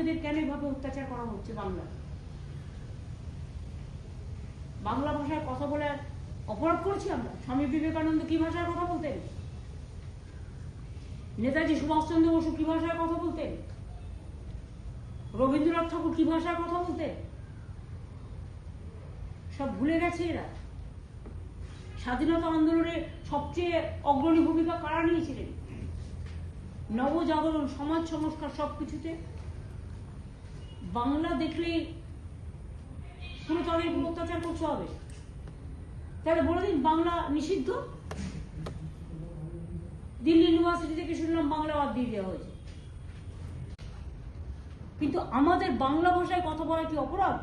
লোকেদের কেন এভাবে অত্যাচার করা হচ্ছে বাংলা বাংলা ভাষায় কথা বলে অপরাধ করেছি আমরা? স্বামী বিবেকানন্দ কি ভাষায় কথা বলতেন? নেতাজি সুভাষচন্দ্র বসু কি ভাষায় কথা বলতেন? রবীন্দ্রনাথ ঠাকুর কি ভাষায় কথা বলতেন? সব ভুলে গেছে এরা। স্বাধীনতা আন্দোলনে সবচেয়ে অগ্রণী ভূমিকা কারা নিয়েছিলেন? নবজাগরণ, সমাজ সংস্কার সবকিছুতে বাংলা দেখলেই তাদের উপর অত্যাচার করতে হবে। তাহলে বলে দিন বাংলা নিষিদ্ধ? দিল্লি ইউনিভার্সিটি থেকে শুনলাম বাংলা বাদ দিয়ে দেওয়া হয়েছে। কিন্তু আমাদের বাংলা ভাষায় কথা বলা কি অপরাধ?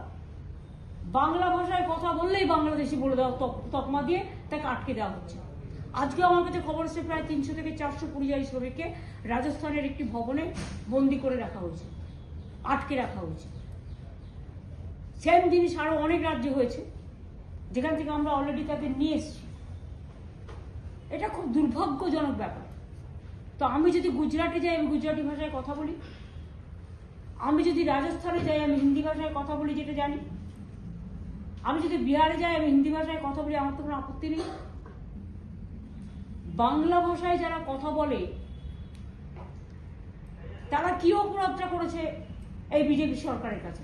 বাংলা ভাষায় কথা বললেই বাংলাদেশি বলে দেওয়া তকমা দিয়ে তাকে আটকে দেওয়া হচ্ছে। আজকে আমার কাছে খবর এসেছে প্রায় তিনশো থেকে চারশো পরিযায়ী শ্রমিককে রাজস্থানের একটি ভবনে বন্দি করে রাখা হয়েছে। আটকে রাখা হয়েছে সেম জিনিস আরও অনেক রাজ্যে হয়েছে, যেখান থেকে আমরা অলরেডি তাদের নিয়ে এসেছি। এটা খুব দুর্ভাগ্যজনক ব্যাপার। তো আমি যদি গুজরাটে যাই, আমি গুজরাটি ভাষায় কথা বলি। আমি যদি রাজস্থানে যাই, আমি হিন্দি ভাষায় কথা বলি যেটা জানি। আমি যদি বিহারে যাই, আমি হিন্দি ভাষায় কথা বলি, আমার তো কোনো আপত্তি নেই। বাংলা ভাষায় যারা কথা বলে, তারা কি অপরাধটা করেছে? এই বিজেপি সরকারের কাছে।